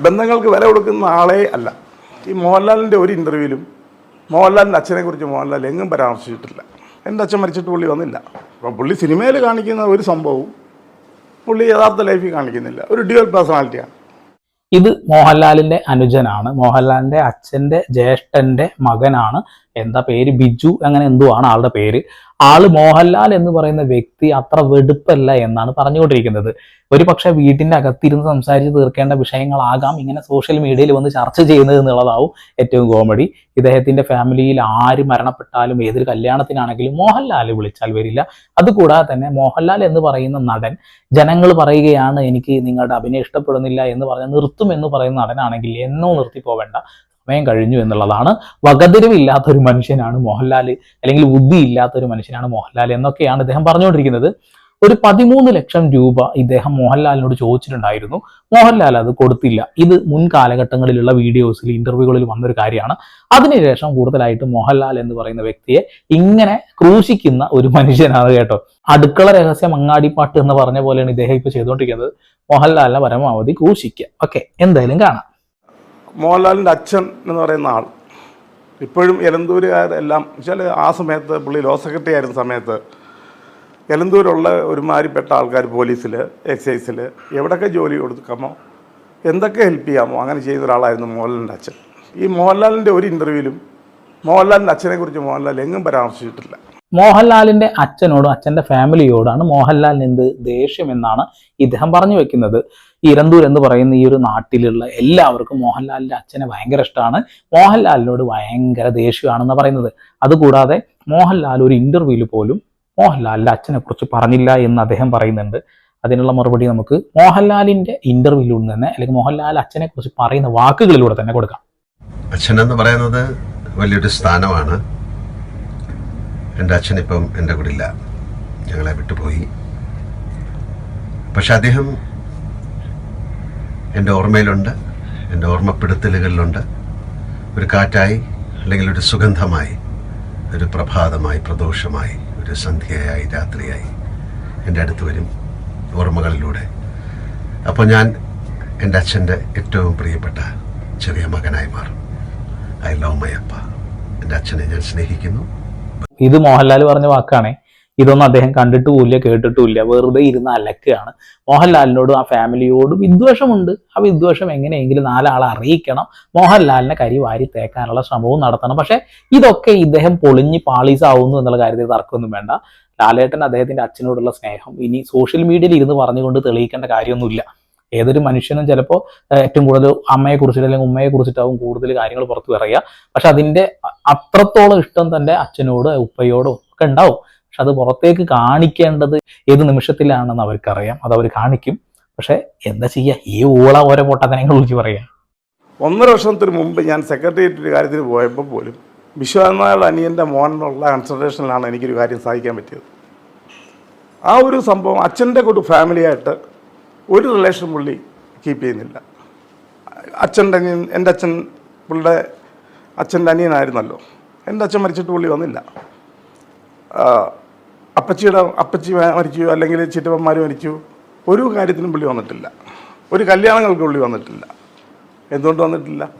ബന്ധങ്ങൾക്ക് വില കൊടുക്കുന്ന ആളേ അല്ല. ഈ മോഹൻലാലിന്റെ ഒരു ഇന്റർവ്യൂവിലും മോഹൻലാലിന്റെ അച്ഛനെക്കുറിച്ച് മോഹൻലാൽ എങ്ങും പരാമർശിച്ചിട്ടില്ല. എന്റെ അച്ഛൻ മരിച്ചിട്ട് പുള്ളി വന്നില്ല. അപ്പം പുള്ളി സിനിമയിൽ കാണിക്കുന്ന ഒരു സംഭവവും പുള്ളി യഥാർത്ഥ ലൈഫിൽ കാണിക്കുന്നില്ല. ഒരു ഡ്യുവൽ പേഴ്സണാലിറ്റിയാണ്. ഇത് മോഹൻലാലിന്റെ അനുജനാണ്. മോഹൻലാലിന്റെ അച്ഛന്റെ ജ്യേഷ്ഠന്റെ മകനാണ്. എന്താ പേര്? ബിജു അങ്ങനെ എന്തോ ആണ് ആളുടെ പേര്? ആൾ മോഹൻലാൽ എന്ന് പറയുന്ന വ്യക്തി അത്ര വെടുപ്പല്ല എന്നാണ് പറഞ്ഞുകൊണ്ടിരിക്കുന്നത്. ഒരു പക്ഷെ വീട്ടിന്റെ അകത്തിരുന്ന് സംസാരിച്ച് തീർക്കേണ്ട വിഷയങ്ങളാകാം ഇങ്ങനെ സോഷ്യൽ മീഡിയയിൽ വന്ന് ചർച്ച ചെയ്യുന്നത് എന്നുള്ളതാവും ഏറ്റവും കോമഡി. ഇദ്ദേഹത്തിന്റെ ഫാമിലിയിൽ ആര് മരണപ്പെട്ടാലും ഏതൊരു കല്യാണത്തിനാണെങ്കിലും മോഹൻലാൽ വിളിച്ചാൽ വരില്ല. അതുകൂടാതെ തന്നെ മോഹൻലാൽ എന്ന് പറയുന്ന നടൻ ജനങ്ങൾ പറയുകയാണ് എനിക്ക് നിങ്ങളുടെ അഭിനയം ഇഷ്ടപ്പെടുന്നില്ല എന്ന് പറഞ്ഞ നിർത്തും എന്ന് പറയുന്ന നടനാണെങ്കിൽ എന്നോ നിർത്തി പോവേണ്ട സമയം കഴിഞ്ഞു എന്നുള്ളതാണ്. വകതിരിവില്ലാത്ത ഒരു മനുഷ്യനാണ് മോഹൻലാൽ അല്ലെങ്കിൽ ബുദ്ധി ഇല്ലാത്ത ഒരു മനുഷ്യനാണ് മോഹൻലാൽ എന്നൊക്കെയാണ് ഇദ്ദേഹം പറഞ്ഞുകൊണ്ടിരിക്കുന്നത്. ഒരു പതിമൂന്ന് ലക്ഷം രൂപ ഇദ്ദേഹം മോഹൻലാലിനോട് ചോദിച്ചിട്ടുണ്ടായിരുന്നു. മോഹൻലാൽ അത് കൊടുത്തില്ല. ഇത് മുൻ കാലഘട്ടങ്ങളിലുള്ള വീഡിയോസിൽ ഇന്റർവ്യൂകളിൽ വന്നൊരു കാര്യമാണ്. അതിനുശേഷം കൂടുതലായിട്ട് മോഹൻലാൽ എന്ന് പറയുന്ന വ്യക്തിയെ ഇങ്ങനെ ക്രൂശിക്കുന്ന ഒരു മനുഷ്യനാണ് കേട്ടോ. അടുക്കള രഹസ്യം അങ്ങാടിപ്പാട്ട് എന്ന് പറഞ്ഞ പോലെയാണ് ഇദ്ദേഹം ഇപ്പൊ ചെയ്തുകൊണ്ടിരിക്കുന്നത്. മോഹൻലാലിനെ പരമാവധി ക്രൂശിക്കുക. ഓക്കെ എന്തായാലും കാണാം. മോഹൻലാലിന്റെ അച്ഛൻ എന്ന് പറയുന്ന ആൾ. ഇപ്പോഴും എലന്തൂരുകാരെല്ലാം വെച്ചാൽ ആ സമയത്ത് പുള്ളി ലോ സെക്രട്ടറി ആയിരുന്ന സമയത്ത് എലന്തൂരുള്ള ഒരുമാതിരിപ്പെട്ട ആൾക്കാർ പോലീസിൽ എക്സൈസിൽ എവിടെയൊക്കെ ജോലി കൊടുക്കാമോ എന്തൊക്കെ ഹെൽപ്പ് ചെയ്യാമോ അങ്ങനെ ചെയ്ത ഒരാളായിരുന്നു മോഹൻലാലിന്റെ അച്ഛൻ. ഈ മോഹൻലാലിന്റെ ഒരു ഇന്റർവ്യൂവിലും മോഹൻലാലിന്റെ അച്ഛനെക്കുറിച്ച് മോഹൻലാൽ എങ്ങും പരാമർശിച്ചിട്ടില്ല. മോഹൻലാലിന്റെ അച്ഛനോടും അച്ഛന്റെ ഫാമിലിയോടാണ് മോഹൻലാലിന് എന്ത് ദേഷ്യം എന്നാണ് ഇദ്ദേഹം പറഞ്ഞു വെക്കുന്നത്. ഇരന്തൂർ എന്ന് പറയുന്ന ഈ ഒരു നാട്ടിലുള്ള എല്ലാവർക്കും മോഹൻലാലിന്റെ അച്ഛനെ ഭയങ്കര ഇഷ്ടമാണ്. മോഹൻലാലിനോട് ഭയങ്കര ദേഷ്യമാണെന്ന് പറയുന്നത്. അതുകൂടാതെ മോഹൻലാൽ ഒരു ഇന്റർവ്യൂവിൽ പോലും മോഹൻലാലിന്റെ അച്ഛനെ കുറിച്ച് പറഞ്ഞില്ല എന്ന് അദ്ദേഹം പറയുന്നുണ്ട്. അതിനുള്ള മറുപടി നമുക്ക് മോഹൻലാലിന്റെ ഇന്റർവ്യൂവിലൂടെ തന്നെ അല്ലെങ്കിൽ മോഹൻലാൽ അച്ഛനെ കുറിച്ച് പറയുന്ന വാക്കുകളിലൂടെ തന്നെ കൊടുക്കാം. അച്ഛൻ എന്ന് പറയുന്നത് വലിയൊരു സ്ഥാനമാണ്. എന്റെ അച്ഛൻ ഇപ്പം എന്റെ കൂടെ ഇല്ല. ഞങ്ങളെ വിട്ടുപോയി. പക്ഷെ അദ്ദേഹം എന്റെ ഓർമ്മയിലുണ്ട് എന്റെ ഓർമ്മപ്പെടുത്തലുകളിലുണ്ട്. ഒരു കാറ്റായി അല്ലെങ്കിൽ ഒരു സുഗന്ധമായി ഒരു പ്രഭാതമായി പ്രദോഷമായി ഒരു സന്ധ്യയായി രാത്രിയായി എന്റെ അടുത്ത് വരും ഓർമ്മകളിലൂടെ. അപ്പോൾ ഞാൻ എന്റെ അച്ഛന്റെ ഏറ്റവും പ്രിയപ്പെട്ട ചെറിയ മകനായി മാറും. ഐ ലവ് മൈ അപ്പ. എന്റെ അച്ഛനെ ഞാൻ സ്നേഹിക്കുന്നു. ഇത് മോഹൻലാൽ പറഞ്ഞ വാക്കാണേ. ഇതൊന്നും അദ്ദേഹം കണ്ടിട്ടുമില്ല കേട്ടിട്ടുമില്ല. വെറുതെ ഇരുന്ന് അലക്കുകയാണ്. മോഹൻലാലിനോടും ആ ഫാമിലിയോടും വിദ്വേഷമുണ്ട്. ആ വിദ്വേഷം എങ്ങനെയെങ്കിലും നാലാളെ അറിയിക്കണം. മോഹൻലാലിനെ കരി വാരി തേക്കാനുള്ള ശ്രമവും നടത്തണം. പക്ഷെ ഇതൊക്കെ ഇദ്ദേഹം പൊളിഞ്ഞ് പാളീസാവുന്നു എന്നുള്ള കാര്യത്തിൽ തർക്കമൊന്നും വേണ്ട. ലാലേട്ടൻ അദ്ദേഹത്തിന്റെ അച്ഛനോടുള്ള സ്നേഹം ഇനി സോഷ്യൽ മീഡിയയിൽ ഇരുന്ന് പറഞ്ഞുകൊണ്ട് തെളിയിക്കേണ്ട കാര്യമൊന്നുമില്ല. ഏതൊരു മനുഷ്യനും ചിലപ്പോൾ ഏറ്റവും കൂടുതൽ അമ്മയെ കുറിച്ചിട്ട് അല്ലെങ്കിൽ ഉമ്മയെ കുറിച്ചിട്ടാവും കൂടുതൽ കാര്യങ്ങൾ പുറത്തു പറയുക. പക്ഷെ അതിന്റെ അത്രത്തോളം ഇഷ്ടം തന്റെ അച്ഛനോട് ഉപ്പയോടും ഒക്കെ ഉണ്ടാവും. പക്ഷെ അത് പുറത്തേക്ക് കാണിക്കേണ്ടത് ഏത് നിമിഷത്തിലാണെന്ന് അവർക്കറിയാം. അത് അവർ കാണിക്കും. പക്ഷെ എന്താ ചെയ്യുക? ഈ ഊള ഓരോ പൊട്ടത്തനങ്ങൾ വിളിച്ച് പറയാം ഒന്നര വർഷത്തിന് മുമ്പ് ഞാൻ സെക്രട്ടേറിയറ്റ് കാര്യത്തിൽ പോയപ്പോൾ പോലും വിശ്വനാഥ് അനിയന്റെ മോനുള്ള കൺസൾട്ടേഷനിലാണ് എനിക്കൊരു കാര്യം സാധിക്കാൻ പറ്റിയത്. ആ ഒരു സംഭവം അച്ഛന്റെ കൂട്ട് ഫാമിലിയായിട്ട് ഒരു റിലേഷൻ പുള്ളി കീപ്പ് ചെയ്യുന്നില്ല. അച്ഛന്റെ അനിയൻ എന്റെ അച്ഛൻ പുള്ളിയുടെ അച്ഛന്റെ അനിയനായിരുന്നല്ലോ. എന്റെ അച്ഛൻ മരിച്ചിട്ട് പുള്ളി വന്നില്ല. അപ്പച്ചിയുടെ അപ്പച്ചി മരിച്ചു അല്ലെങ്കിൽ ചിറ്റപ്പന്മാർ മരിച്ചു. ഒരു കാര്യത്തിനും പുള്ളി വന്നിട്ടില്ല. ഒരു കല്യാണങ്ങൾക്ക് പുള്ളി വന്നിട്ടില്ല. എന്തുകൊണ്ട് വന്നിട്ടില്ല?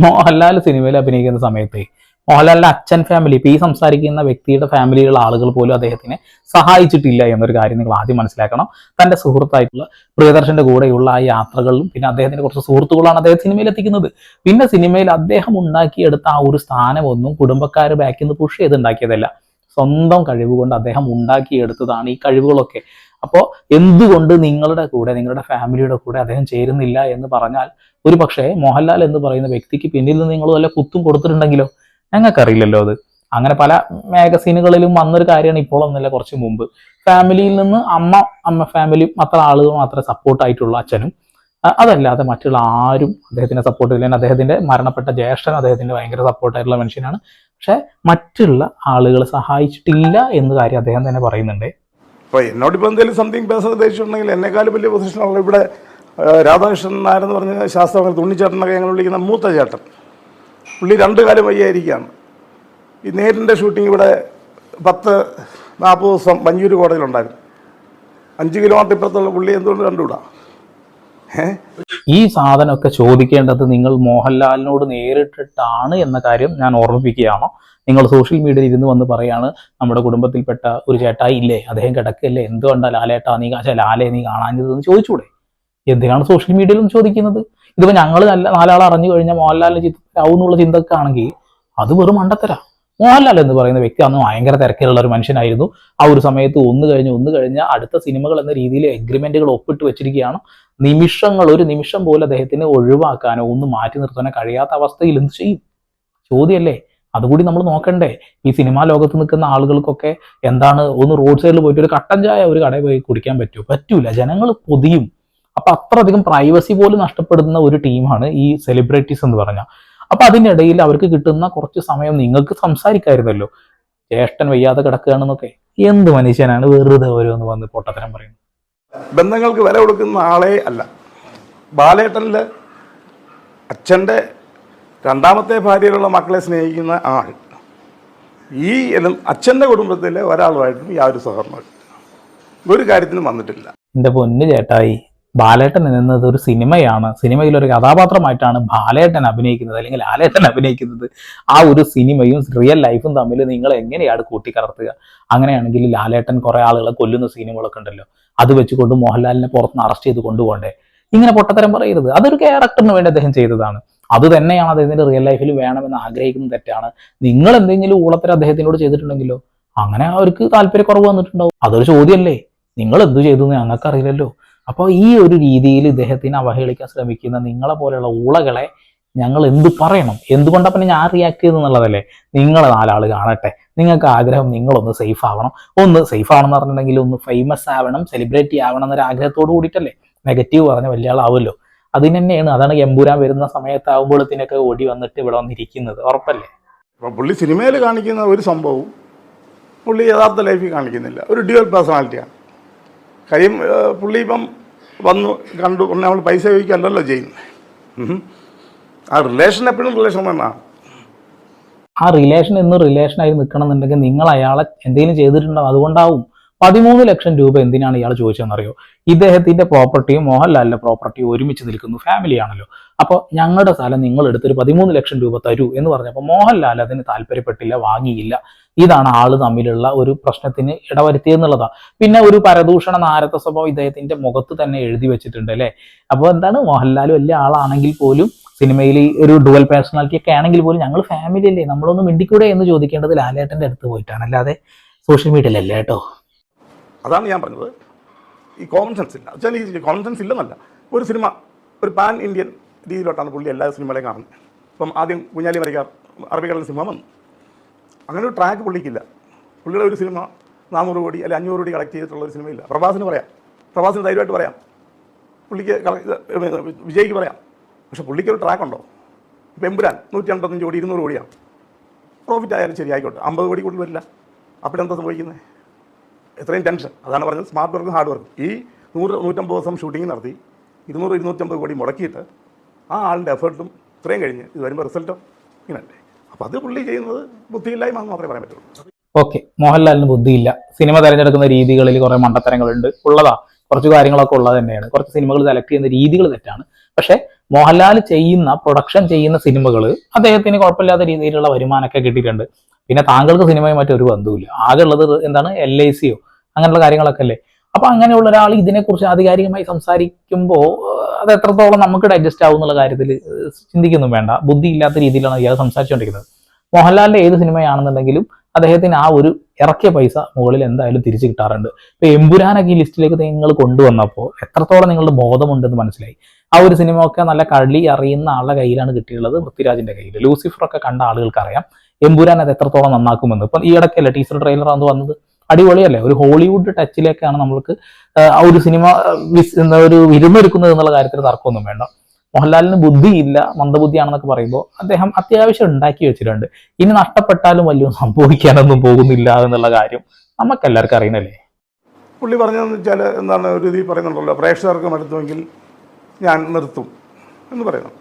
മോഹൻലാൽ സിനിമയിൽ അഭിനയിക്കുന്ന സമയത്ത് മോഹൻലാലിന്റെ അച്ഛൻ ഫാമിലി ഇപ്പൊ ഈ സംസാരിക്കുന്ന വ്യക്തിയുടെ ഫാമിലിയിലുള്ള ആളുകൾ പോലും അദ്ദേഹത്തിനെ സഹായിച്ചിട്ടില്ല എന്നൊരു കാര്യം നിങ്ങൾ ആദ്യം മനസ്സിലാക്കണം. തന്റെ സുഹൃത്തായിട്ടുള്ള പ്രിയദർശന്റെ കൂടെയുള്ള ആ യാത്രകളിലും പിന്നെ അദ്ദേഹത്തിന്റെ കുറച്ച് സുഹൃത്തുക്കളാണ് അദ്ദേഹം സിനിമയിൽ എത്തിക്കുന്നത് പിന്നെ സിനിമയിൽ അദ്ദേഹം ഉണ്ടാക്കിയെടുത്ത ആ ഒരു സ്ഥാനമൊന്നും കുടുംബക്കാർ ബാക്കിൽ നിന്ന് പുഷ് ചെയ്ത് ഉണ്ടാക്കിയതല്ല സ്വന്തം കഴിവ് കൊണ്ട് അദ്ദേഹം ഉണ്ടാക്കിയെടുത്തതാണ് ഈ കഴിവുകളൊക്കെ. അപ്പോൾ എന്തുകൊണ്ട് നിങ്ങളുടെ കൂടെ നിങ്ങളുടെ ഫാമിലിയുടെ കൂടെ അദ്ദേഹം ചേരുന്നില്ല എന്ന് പറഞ്ഞാൽ ഒരു പക്ഷേ മോഹൻലാൽ എന്ന് പറയുന്ന വ്യക്തിക്ക് പിന്നിൽ നിന്ന് നിങ്ങൾ വല്ല കുത്തും കൊടുത്തിട്ടുണ്ടെങ്കിലോ? ഞങ്ങൾക്കറിയില്ലല്ലോ അത്. അങ്ങനെ പല മാഗസീനുകളിലും വന്നൊരു കാര്യമാണ് ഇപ്പോൾ ഒന്നല്ല കുറച്ച് മുമ്പ്. ഫാമിലിയിൽ നിന്ന് അമ്മ അമ്മ ഫാമിലി അത്ര ആളുകൾ മാത്രമേ സപ്പോർട്ടായിട്ടുള്ളൂ അച്ഛനും. അതല്ലാതെ മറ്റുള്ള ആരും അദ്ദേഹത്തിനെ സപ്പോർട്ട് ചെയ്യില്ല അദ്ദേഹത്തിന്റെ മരണപ്പെട്ട ജ്യേഷ്ഠൻ അദ്ദേഹത്തിന്റെ ഭയങ്കര സപ്പോർട്ടായിട്ടുള്ള മനുഷ്യനാണ്. പക്ഷെ മറ്റുള്ള ആളുകൾ സഹായിച്ചിട്ടില്ല എന്ന് കാര്യം അദ്ദേഹം തന്നെ പറയുന്നുണ്ട്. ഇപ്പൊ എന്നോട് ഇപ്പൊ എന്തെങ്കിലും സംതിങ് പേഴ്സണൽ ഉദ്ദേശിച്ചിട്ടുണ്ടെങ്കിൽ എന്നെക്കാളും വലിയ പൊസിഷനുള്ള ഇവിടെ രാധാകൃഷ്ണൻ എന്ന് പറഞ്ഞ ശാസ്ത്രങ്ങൾ തുണ്ണിച്ചേട്ടനൊക്കെ ഞങ്ങൾ വിളിക്കുന്ന മൂത്ത ചേട്ടൻ. പുള്ളി രണ്ട് കാലം വയ്യായിരിക്കുകയാണ്. ഈ നേരിന്റെ ഷൂട്ടിംഗ് ഇവിടെ പത്ത് നാൽപ്പത് ദിവസം മഞ്ഞൂർ കോടതിയിലുണ്ടായിരുന്നു. അഞ്ച് കിലോമീറ്റർ ഇപ്പുറത്തുള്ള പുള്ളി എന്തുകൊണ്ട് കണ്ടുകൂടാ? ഈ സാധനമൊക്കെ ചോദിക്കേണ്ടത് നിങ്ങൾ മോഹൻലാലിനോട് നേരിട്ടിട്ടാണ് എന്ന കാര്യം ഞാൻ ഓർമ്മിപ്പിക്കുകയാണ്. നിങ്ങൾ സോഷ്യൽ മീഡിയയിൽ ഇരുന്ന് വന്ന് പറയാണ് നമ്മുടെ കുടുംബത്തിൽപ്പെട്ട ഒരു ചേട്ടായി ഇല്ലേ? അദ്ദേഹം കിടക്കല്ലേ എന്തുകൊണ്ടാ ലാലേട്ടാ നീ ലാലേ നീ കാണാഞ്ഞതെന്ന് ചോദിച്ചൂടെ? എന്തിനാണ് സോഷ്യൽ മീഡിയയിൽ ഒന്ന് ചോദിക്കുന്നത്? ഇതിപ്പോൾ ഞങ്ങൾ നല്ല നാലാൾ അറിഞ്ഞു കഴിഞ്ഞാൽ മോഹൻലാലിന് ചിത്രമാവും എന്നുള്ള ചിന്തയൊക്കെ ആണെങ്കിൽ അത് വെറും മണ്ടത്തര. മോഹൻലാൽ എന്ന് പറയുന്ന വ്യക്തി അന്ന് ഭയങ്കര തിരക്കിലുള്ള ഒരു മനുഷ്യനായിരുന്നു. ആ ഒരു സമയത്ത് ഒന്ന് കഴിഞ്ഞ് ഒന്ന് കഴിഞ്ഞ അടുത്ത സിനിമകൾ എന്ന രീതിയിൽ എഗ്രിമെന്റുകൾ ഒപ്പിട്ട് വെച്ചിരിക്കുകയാണ്. നിമിഷങ്ങൾ ഒരു നിമിഷം പോലും അദ്ദേഹത്തിന് ഒഴിവാക്കാനോ ഒന്ന് മാറ്റി നിർത്താനോ കഴിയാത്ത അവസ്ഥയിൽ എന്ത് ചെയ്യും? ചോദ്യമല്ലേ? അതുകൂടി നമ്മൾ നോക്കണ്ടേ. ഈ സിനിമാ ലോകത്ത് നിൽക്കുന്ന ആളുകൾക്കൊക്കെ എന്താണ് ഒന്ന് റോഡ് സൈഡിൽ പോയിട്ട് ഒരു കട്ടൻ ചായ ഒരു കടയിൽ പോയി കുടിക്കാൻ പറ്റുമോ? പറ്റൂല. ജനങ്ങൾ പൊതിയും. അപ്പൊ അത്രയധികം പ്രൈവസി പോലും നഷ്ടപ്പെടുന്ന ഒരു ടീമാണ് ഈ സെലിബ്രിറ്റീസ് എന്ന് പറഞ്ഞാൽ അപ്പൊ അതിനിടയിൽ അവർക്ക് കിട്ടുന്ന കുറച്ച് സമയം നിങ്ങൾക്ക് സംസാരിക്കായിരുന്നല്ലോ. ജ്യേഷ്ഠൻ വയ്യാതെ കിടക്കുകയാണെന്നൊക്കെ. എന്ത് മനുഷ്യനാണ് വെറുതെ ഓരോന്ന് വന്ന് പൊട്ടത്തരം പറയുന്നത്? ബന്ധങ്ങൾക്ക് വില കൊടുക്കുന്ന ആളെ അല്ല. ബാലേട്ടനിൽ അച്ഛന്റെ രണ്ടാമത്തെ ഭാര്യയിലുള്ള മക്കളെ സ്നേഹിക്കുന്ന ആൾ. ഈ അച്ഛന്റെ അച്ഛന്റെ കുടുംബത്തിലെ ഒരാളുമായിട്ടും യാതൊരു സഹകരണമില്ല ഒരു കാര്യത്തിനും വന്നിട്ടില്ല. എന്റെ പൊന്നു ചേട്ടായി ബാലേട്ടൻ എന്നത് ഒരു സിനിമയാണ്. സിനിമയിൽ ഒരു കഥാപാത്രമായിട്ടാണ് ബാലേട്ടൻ അഭിനയിക്കുന്നത് അല്ലെങ്കിൽ ആലേട്ടൻ അഭിനയിക്കുന്നത്. ആ ഒരു സിനിമയും റിയൽ ലൈഫും തമ്മിൽ നിങ്ങൾ എങ്ങനെയാണ് കൂട്ടിക്കലർത്തുക അങ്ങനെയാണെങ്കിൽ ലാലേട്ടൻ കുറെ ആളുകളെ കൊല്ലുന്ന സിനിമകളൊക്കെ ഉണ്ടല്ലോ. അത് വെച്ചുകൊണ്ട് മോഹൻലാലിനെ പുറത്തുനിന്ന് അറസ്റ്റ് ചെയ്ത് കൊണ്ടുപോകണ്ടേ? ഇങ്ങനെ പൊട്ടത്തരം പറയരുത്. അതൊരു ക്യാരക്ടറിന് വേണ്ടി അദ്ദേഹം ചെയ്തതാണ്. അത് തന്നെയാണ് അദ്ദേഹത്തിന്റെ റിയൽ ലൈഫിൽ വേണമെന്ന് ആഗ്രഹിക്കുന്ന തെറ്റാണ്. നിങ്ങൾ എന്തെങ്കിലും ഊളത്തരം അദ്ദേഹത്തിനോട് ചെയ്തിട്ടുണ്ടെങ്കിലോ അങ്ങനെ അവർക്ക് താല്പര്യക്കുറവ് വന്നിട്ടുണ്ടാവും. അതൊരു ചോദ്യമല്ലേ? നിങ്ങൾ എന്തു ചെയ്തു ഞങ്ങൾക്ക് അറിയില്ലല്ലോ അപ്പോൾ ഈ ഒരു രീതിയിൽ ഇദ്ദേഹത്തിനെ അവഹേളിക്കാൻ ശ്രമിക്കുന്ന നിങ്ങളെ പോലെയുള്ള ഊളകളെ ഞങ്ങൾ എന്ത് പറയണം? എന്തുകൊണ്ടാണ് പിന്നെ ഞാൻ റിയാക്ട് ചെയ്തെന്നുള്ളതല്ലേ നിങ്ങൾ നാലാൾ കാണട്ടെ. നിങ്ങൾക്ക് ആഗ്രഹം നിങ്ങളൊന്ന് സേഫ് ആവണം. ഒന്ന് സേഫ് ആവണം എന്ന് പറഞ്ഞിട്ടുണ്ടെങ്കിൽ ഒന്ന് ഫേമസ് ആവണം സെലിബ്രിറ്റി ആവണം എന്നൊരു ആഗ്രഹത്തോട് കൂടിയിട്ടല്ലേ? നെഗറ്റീവ് പറഞ്ഞ വലിയ ആളാവുമല്ലോ. അതിന് തന്നെയാണ് അതാണ് എമ്പൂരാൻ വരുന്ന സമയത്താവുമ്പോഴത്തേനൊക്കെ ഓടി വന്നിട്ട് ഇവിടെ വന്നിരിക്കുന്നത്. ഉറപ്പല്ലേ? അപ്പോൾ പുള്ളി സിനിമയിൽ കാണിക്കുന്ന ഒരു സംഭവവും പുള്ളി യഥാർത്ഥ ലൈഫിൽ കാണിക്കുന്നില്ല. ഒരു ഡ്യുവൽ പേഴ്സണാലിറ്റിയാണ് കാര്യം പുള്ളി ഇപ്പം വന്നു കണ്ടു നമ്മൾ പൈസ ചോദിക്കല്ലല്ലോ ചെയ്യുന്നത് ആ റിലേഷൻ എപ്പോഴും റിലേഷൻ തന്നെയാണ് ആ റിലേഷൻ എന്ന് റിലേഷനായി നിൽക്കണം എന്നുണ്ടെങ്കിൽ നിങ്ങൾ അയാളെ എന്തെങ്കിലും ചെയ്തിട്ടുണ്ടാവും. അതുകൊണ്ടാവും പതിമൂന്ന് ലക്ഷം രൂപ എന്തിനാണ് ഇയാൾ ചോദിച്ചതെന്നറിയോ? ഇദ്ദേഹത്തിന്റെ പ്രോപ്പർട്ടിയും മോഹൻലാലിന്റെ പ്രോപ്പർട്ടിയും ഒരുമിച്ച് നിൽക്കുന്നു. ഫാമിലിയാണല്ലോ അപ്പോൾ ഞങ്ങളുടെ സ്ഥലം നിങ്ങൾ എടുത്തൊരു പതിമൂന്ന് ലക്ഷം രൂപ തരൂ എന്ന് പറഞ്ഞപ്പോൾ മോഹൻലാൽ അതിന് താല്പര്യപ്പെട്ടില്ല വാങ്ങിയില്ല. ഇതാണ് ആൾ തമ്മിലുള്ള ഒരു പ്രശ്നത്തിന് ഇടവരുത്തിയെന്നുള്ളതാ പിന്നെ ഒരു പരദൂഷണ നാരത്ത സ്വഭാവം ഇദ്ദേഹത്തിന്റെ മുഖത്ത് തന്നെ എഴുതി വെച്ചിട്ടുണ്ട് അല്ലേ? അപ്പോൾ എന്താണ്? മോഹൻലാൽ വലിയ ആളാണെങ്കിൽ പോലും സിനിമയിൽ ഒരു ഡുവൽ പേഴ്സണാലിറ്റി ഒക്കെ ആണെങ്കിൽ പോലും ഞങ്ങൾ ഫാമിലി അല്ലേ? നമ്മളൊന്നും മിണ്ടിക്കൂടെ എന്ന് ചോദിക്കേണ്ടത് ലാലേട്ടന്റെ അടുത്ത് പോയിട്ടാണ്. അല്ലാതെ സോഷ്യൽ മീഡിയയിലല്ലേ കേട്ടോ? അതാണ് ഞാൻ പറഞ്ഞത്. ഈ കോമൺ സെൻസ് ഇല്ല. വെച്ചാൽ ഈ കോമൺ സെൻസ് ഇല്ലെന്നല്ല. ഒരു സിനിമ ഒരു പാൻ ഇന്ത്യൻ രീതിയിലോട്ടാണ് പുള്ളി എല്ലാ സിനിമകളെയും കാണുന്നത്. ഇപ്പം ആദ്യം കുഞ്ഞാലി മരിക്കാർ അറബിക്കടൽ സിനിമ വന്നു. അങ്ങനെ ഒരു ട്രാക്ക് പുള്ളിക്കില്ല. പുള്ളിയുടെ ഒരു സിനിമ നാനൂറ് കോടി അല്ലെങ്കിൽ അഞ്ഞൂറ് കോടി കളക്ട് ചെയ്തിട്ടുള്ള ഒരു സിനിമയില്ല. പ്രഭാസിന് പറയാം. പ്രഭാസിന് ധൈര്യമായിട്ട് പറയാം. പുള്ളിക്ക് വിജയ്ക്ക് പറയാം. പക്ഷെ പുള്ളിക്ക് ഒരു ട്രാക്ക് ഉണ്ടോ? ഇപ്പം എമ്പുരാൻ നൂറ്റി അൻപത്തഞ്ച് കോടി ഇരുന്നൂറ് കോടിയാണ്. പ്രോഫിറ്റ് ആയാലും ശരി ആയിക്കോട്ടെ അമ്പത് കോടി കൂടുതൽ വരില്ല. അപ്പോഴെന്താ സംഭവിക്കുന്നത് എത്രയും ടെൻഷൻ. അതാണ് പറഞ്ഞത് സ്മാർട്ട് വർക്കും ഹാർഡ് വർക്കും. ഈ നൂറ് നൂറ്റമ്പത് ദിവസം ഷൂട്ടിംഗ് നടത്തി ഇരുന്നൂറ് ഇരുന്നൂറ്റമ്പത് കോടി മുടക്കിയിട്ട് ആ ആളിന്റെ എഫേർട്ടും ഇത്രയും കഴിഞ്ഞ് ഇത് വരുമ്പോൾ റിസൾട്ടോ ഇങ്ങനല്ലേ അപ്പോൾ അത് പുള്ളി ചെയ്യുന്നത് ബുദ്ധിയില്ലായ്മ എന്ന് മാത്രമേ പറയാൻ പറ്റുള്ളൂ. ഓക്കെ. മോഹൻലാലിന് ബുദ്ധിയില്ല. സിനിമ തിരഞ്ഞെടുക്കുന്ന രീതികളിൽ കുറെ മണ്ടത്തരങ്ങളുണ്ട്. ഉള്ളതാ. കുറച്ച് കാര്യങ്ങളൊക്കെ ഉള്ളത് തന്നെയാണ്. കുറച്ച് സിനിമകൾ സെലക്ട് ചെയ്യുന്ന രീതികൾ തെറ്റാണ്. പക്ഷേ മോഹൻലാൽ ചെയ്യുന്ന പ്രൊഡക്ഷൻ ചെയ്യുന്ന സിനിമകൾ അദ്ദേഹത്തിന് കുഴപ്പമില്ലാത്ത രീതിയിലുള്ള വരുമാനമൊക്കെ കിട്ടിയിട്ടുണ്ട്. പിന്നെ താങ്കൾക്ക് സിനിമയും മറ്റൊരു ബന്ധവുമില്ല. ആകെ ഉള്ളത് എന്താണ് എൽ ഐ സിയോ അങ്ങനെയുള്ള കാര്യങ്ങളൊക്കെ അല്ലേ? അപ്പൊ അങ്ങനെയുള്ള ഒരാൾ ഇതിനെക്കുറിച്ച് ആധികാരികമായി സംസാരിക്കുമ്പോൾ അത് എത്രത്തോളം നമുക്ക് ഡൈജസ്റ്റ് ആവും എന്നുള്ള കാര്യത്തിൽ ചിന്തിക്കൊന്നും വേണ്ട. ബുദ്ധി ഇല്ലാത്ത രീതിയിലാണ് ഇയാൾ സംസാരിച്ചുകൊണ്ടിരിക്കുന്നത് മോഹൻലാലിന്റെ ഏത് സിനിമയാണെന്നുണ്ടെങ്കിലും അദ്ദേഹത്തിന് ആ ഒരു ഇറക്കിയ പൈസ മുകളിൽ എന്തായാലും തിരിച്ചു കിട്ടാറുണ്ട്. ഇപ്പൊ എമ്പുരാനൊക്കെ ഈ ലിസ്റ്റിലേക്ക് നിങ്ങൾ കൊണ്ടുവന്നപ്പോൾ എത്രത്തോളം നിങ്ങളുടെ ബോധമുണ്ടെന്ന് മനസ്സിലായി. ആ ഒരു സിനിമ ഒക്കെ നല്ല കളി അറിയുന്ന ആളുടെ കയ്യിലാണ് കിട്ടിയുള്ളത് പൃഥ്വിരാജിന്റെ കയ്യിൽ ലൂസിഫർ ഒക്കെ കണ്ട ആളുകൾക്ക് അറിയാം എമ്പുരാൻ അത് എത്രത്തോളം നന്നാക്കുമെന്ന്. ഇപ്പം ഈ ഇടയ്ക്കല്ലേ ടീച്ചർ ട്രെയിലർ ആണ് വന്നത്. അടിപൊളിയല്ലേ? ഒരു ഹോളിവുഡ് ടച്ചിലേക്കാണ് നമ്മൾക്ക് ആ, ഒരു സിനിമ ഒരു വിരുന്നൊരുക്കുന്നത് എന്നുള്ള കാര്യത്തിൽ തർക്കമൊന്നും വേണ്ട. മോഹൻലാലിന് ബുദ്ധിയില്ല മന്ദബുദ്ധിയാണെന്നൊക്കെ പറയുമ്പോൾ അദ്ദേഹം അത്യാവശ്യം ഉണ്ടാക്കി വെച്ചിട്ടുണ്ട്. ഇനി നഷ്ടപ്പെട്ടാലും വലിയ സംഭവിക്കാനൊന്നും പോകുന്നില്ല എന്നുള്ള കാര്യം നമുക്കെല്ലാവർക്കും അറിയണല്ലേ പുള്ളി പറഞ്ഞതെന്ന് വെച്ചാൽ എന്താണ് ഒരു ഇതിൽ പറയുന്നുണ്ടല്ലോ പ്രേക്ഷകർക്ക് മടുത്തുമെങ്കിൽ ഞാൻ നിർത്തും എന്ന് പറയുന്നു.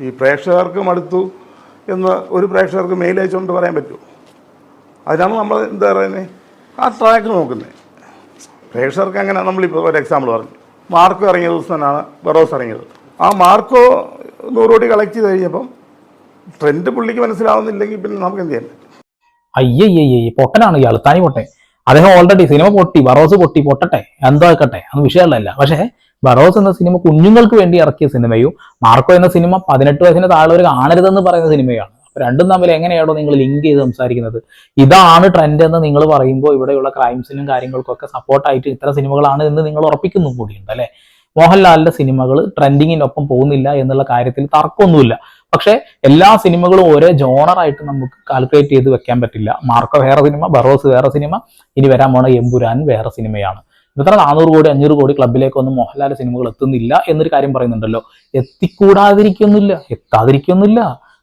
ഈ പ്രേക്ഷകർക്ക് മടുത്തു എന്ന് ഒരു പ്രേക്ഷകർക്ക് മെയിൽ അയച്ചുകൊണ്ട് പറയാൻ പറ്റുമോ അതിനാണ് നമ്മൾ എന്താ പറയുന്നത് ആ ട്രാക്ക് നോക്കുന്നത് പ്രേക്ഷകർക്ക് അങ്ങനെ നമ്മളിപ്പോൾ ഒരു എക്സാമ്പിൾ പറഞ്ഞു. മാർക്കോ ഇറങ്ങിയ ദിവസമാണ് ബറോസ് ഇറങ്ങിയത്. ആ മാർക്കോ നൂറ് കോടി കളക്ട് ചെയ്ത് കഴിഞ്ഞപ്പം ട്രെൻഡ് പുള്ളിക്ക് മനസ്സിലാവുന്നില്ലെങ്കിൽ പിന്നെ നമുക്ക് എന്ത് ചെയ്യാൻ അയ്യയ്യ പൊട്ടനാണ് ഇയാൾ. തനി പൊട്ടെ. അദ്ദേഹം ഓൾറെഡി സിനിമ പൊട്ടി ബറോസ് പൊട്ടി പൊട്ടട്ടെ. എന്തോ ആയിക്കട്ടെ. അത് വിഷയമല്ല പക്ഷേ ബറോസ് എന്ന സിനിമ കുഞ്ഞുങ്ങൾക്ക് വേണ്ടി ഇറക്കിയ സിനിമയും മാർക്കോ എന്ന സിനിമ പതിനെട്ട് വയസ്സിന് താഴെവർ കാണരുതെന്ന് പറയുന്ന സിനിമയാണ് രണ്ടും തമ്മിൽ എങ്ങനെയാണോ നിങ്ങൾ ലിങ്ക് ചെയ്ത് സംസാരിക്കുന്നത്. ഇതാണ് ട്രെൻഡ് എന്ന് നിങ്ങൾ പറയുമ്പോൾ ഇവിടെയുള്ള ക്രൈംസിനും കാര്യങ്ങൾക്കൊക്കെ സപ്പോർട്ടായിട്ട് ഇത്ര സിനിമകളാണ് എന്ന് നിങ്ങൾ ഉറപ്പിക്കുന്നു കൂടിയുണ്ട് അല്ലെ? മോഹൻലാലിന്റെ സിനിമകൾ ട്രെൻഡിങ്ങിനൊപ്പം പോകുന്നില്ല എന്നുള്ള കാര്യത്തിൽ തർക്കമൊന്നുമില്ല. പക്ഷെ എല്ലാ സിനിമകളും ഒരേ ജോണറായിട്ട് നമുക്ക് കാൽക്കുലേറ്റ് ചെയ്ത് വെക്കാൻ പറ്റില്ല. മാർക്കോ വേറെ സിനിമ ബറോസ് വേറെ സിനിമ ഇനി വരാൻ പോണ എമ്പുരാൻ വേറെ സിനിമയാണ് ഇത്ര നാനൂറ് കോടി അഞ്ഞൂറ് കോടി ക്ലബിലേക്കൊന്നും മോഹൻലാൽ സിനിമകൾ എത്തുന്നില്ല എന്നൊരു കാര്യം പറയുന്നുണ്ടല്ലോ. എത്തിക്കൂടാതിരിക്കൊന്നുമില്ല എത്താതിരിക്കൊന്നുമില്ല.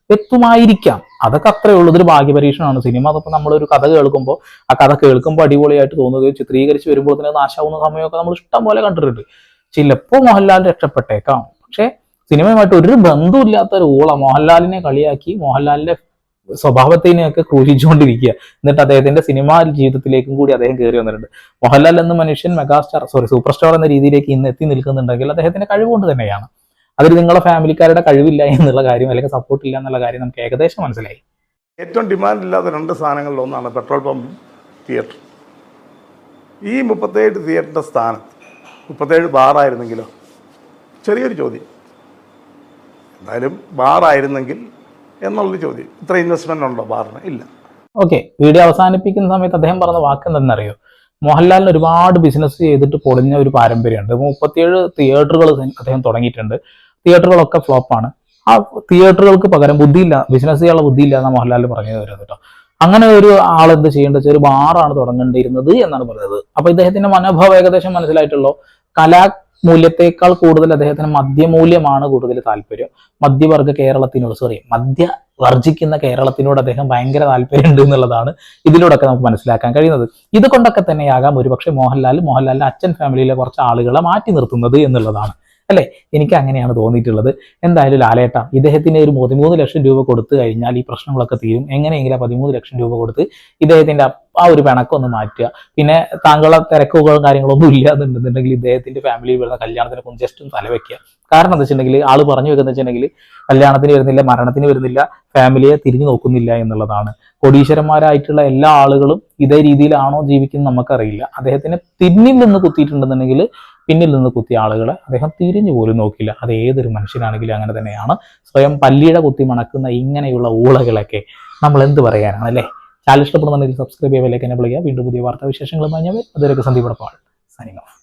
എത്തുമായിരിക്കാം. അതൊക്കെ അത്രേ ഉള്ളൂ. ഇതൊരു ഭാഗ്യപരീക്ഷണമാണ് സിനിമ. അതൊക്കെ നമ്മളൊരു കഥ കേൾക്കുമ്പോൾ ആ കഥ കേൾക്കുമ്പോൾ അടിപൊളിയായിട്ട് തോന്നുകയും ചിത്രീകരിച്ച് വരുമ്പോൾ തന്നെ നാശാവുന്ന സമയമൊക്കെ നമ്മൾ ഇഷ്ടം പോലെ കണ്ടിട്ടുണ്ട്. ചിലപ്പോൾ മോഹൻലാൽ രക്ഷപ്പെട്ടേക്കാം. പക്ഷേ സിനിമയുമായിട്ട് ഒരു ബന്ധമില്ലാത്ത ഒരു ഊള മോഹൻലാലിനെ കളിയാക്കി മോഹൻലാലിന്റെ സ്വഭാവത്തിനെയൊക്കെ ക്രൂശിച്ചുകൊണ്ടിരിക്കുക. എന്നിട്ട് അദ്ദേഹത്തിന്റെ സിനിമാ ജീവിതത്തിലേക്കും കൂടി അദ്ദേഹം കയറി വന്നിട്ടുണ്ട്. മോഹൻലാൽ എന്ന മനുഷ്യൻ മെഗാസ്റ്റാർ സോറി സൂപ്പർ സ്റ്റാർ എന്ന രീതിയിലേക്ക് ഇന്ന് എത്തി നിൽക്കുന്നുണ്ടെങ്കിൽ അദ്ദേഹത്തിന്റെ കഴിവുകൊണ്ട് തന്നെയാണ്. അതിൽ നിങ്ങളെ ഫാമിലിക്കാരുടെ കഴിവില്ല എന്നുള്ള കാര്യം അല്ലെങ്കിൽ സപ്പോർട്ട് ഇല്ല എന്നുള്ള കാര്യം നമുക്ക് ഏകദേശം മനസ്സിലായി. ഏറ്റവും ഡിമാൻഡ് ഇല്ലാത്ത രണ്ട് സാധനങ്ങളിൽ ഒന്നാണ് പെട്രോൾ പമ്പ് തിയേറ്റർ ഈ മുപ്പത്തേഴ് തിയേറ്ററിന്റെ സ്ഥാനത്ത് മുപ്പത്തേഴ് ബാറായിരുന്നെങ്കിലോ ചെറിയൊരു ചോദ്യം. എന്തായാലും ബാറായിരുന്നെങ്കിൽ എന്നുള്ളൊരു ചോദ്യം. ഇത്ര ഇൻവെസ്റ്റ്മെന്റ് ഉണ്ടോ ബാറിന് ഇല്ല. ഓക്കെ വീഡിയോ അവസാനിപ്പിക്കുന്ന സമയത്ത് അദ്ദേഹം പറഞ്ഞ വാക്ക് എന്തെന്നറിയോ മോഹൻലാലിന് ഒരുപാട് ബിസിനസ് ചെയ്തിട്ട് പൊളിഞ്ഞ ഒരു പാരമ്പര്യമുണ്ട്. മുപ്പത്തിയേഴ് തിയേറ്ററുകൾ അദ്ദേഹം തുടങ്ങിയിട്ടുണ്ട്. തിയേറ്ററുകളൊക്കെ ഫ്ലോപ്പാണ് ആ തിയേറ്ററുകൾക്ക് പകരം ബുദ്ധിയില്ല ബിസിനസ് ചെയ്യാനുള്ള ബുദ്ധിയില്ല എന്നാണ് മോഹൻലാൽ പറഞ്ഞത് വരുന്നത് കേട്ടോ. അങ്ങനെ ഒരു ആൾ എന്ത് ചെയ്യേണ്ടത് ഒരു ബാറാണ് തുടങ്ങേണ്ടിയിരുന്നത് എന്നാണ് പറഞ്ഞത്. അപ്പൊ ഇദ്ദേഹത്തിന്റെ മനോഭാവം ഏകദേശം മനസ്സിലായിട്ടുള്ളൂ. കലാ മൂല്യത്തെക്കാൾ കൂടുതൽ അദ്ദേഹത്തിന് മദ്യമൂല്യമാണ് കൂടുതൽ താല്പര്യം. മധ്യവർഗ കേരളത്തിനോട് സോറി മദ്യ വർജിക്കുന്ന കേരളത്തിനോട് അദ്ദേഹം ഭയങ്കര താല്പര്യമുണ്ട് എന്നുള്ളതാണ് ഇതിലൂടെയൊക്കെ നമുക്ക് മനസ്സിലാക്കാൻ കഴിയുന്നത്. ഇതുകൊണ്ടൊക്കെ തന്നെയാകാം ഒരുപക്ഷെ മോഹൻലാൽ മോഹൻലാലിന്റെ അച്ഛൻ ഫാമിലിയിലെ കുറച്ച് ആളുകളെ മാറ്റി നിർത്തുന്നത് എന്നുള്ളതാണ്. അല്ലെ? എനിക്ക് അങ്ങനെയാണ് തോന്നിയിട്ടുള്ളത്. എന്തായാലും ലാലേട്ട ഇദ്ദേഹത്തിന് ഒരു പതിമൂന്ന് ലക്ഷം രൂപ കൊടുത്തു കഴിഞ്ഞാൽ ഈ പ്രശ്നങ്ങളൊക്കെ തീരും. എങ്ങനെയെങ്കിലും ആ പതിമൂന്ന് ലക്ഷം രൂപ കൊടുത്ത് ഇദ്ദേഹത്തിന്റെ ആ- ഒരു പിണക്കൊന്ന് മാറ്റുക. പിന്നെ താങ്കളെ തിരക്കുകളും കാര്യങ്ങളൊന്നും ഇല്ല എന്നുണ്ടെന്നുണ്ടെങ്കിൽ ഇദ്ദേഹത്തിന്റെ ഫാമിലി വരുന്ന കല്യാണത്തിന് കൊണ്ട് ജസ്റ്റ് തലവെക്കുക കാരണം എന്താ വെച്ചിട്ടുണ്ടെങ്കിൽ ആൾ പറഞ്ഞു വെക്കുന്ന വെച്ചിട്ടുണ്ടെങ്കിൽ കല്യാണത്തിന് വരുന്നില്ല മരണത്തിന് വരുന്നില്ല ഫാമിലിയെ തിരിഞ്ഞു നോക്കുന്നില്ല എന്നുള്ളതാണ്. കോടീശ്വരന്മാരായിട്ടുള്ള എല്ലാ ആളുകളും ഇതേ രീതിയിലാണോ ജീവിക്കുന്നത് നമുക്കറിയില്ല. അദ്ദേഹത്തിന് പിന്നിൽ നിന്ന് കുത്തിയിട്ടുണ്ടെന്നുണ്ടെങ്കിൽ പിന്നിൽ നിന്ന് കുത്തിയ ആളുകളെ അദ്ദേഹം തിരിഞ്ഞു പോലും നോക്കില്ല അത് ഏതൊരു മനുഷ്യനാണെങ്കിലും അങ്ങനെ തന്നെയാണ്. സ്വയം പല്ലിയുടെ കുത്തി മണക്കുന്ന ഇങ്ങനെയുള്ള ഊളകളൊക്കെ നമ്മൾ എന്ത് പറയാനാണ് അല്ലേ? ചാനൽ ഇഷ്ടപ്പെടുന്നുണ്ടെങ്കിൽ സബ്സ്ക്രൈബ് ചെയ്യുക ലൈക്ക് എന്നെ വിളിക്കുക വീണ്ടും പുതിയ വാർത്താ വിശേഷങ്ങളുമായി ഞാൻ വരും. അതുവരെയൊക്കെ സന്ദീപ് സൈനിങ് ഓഫ്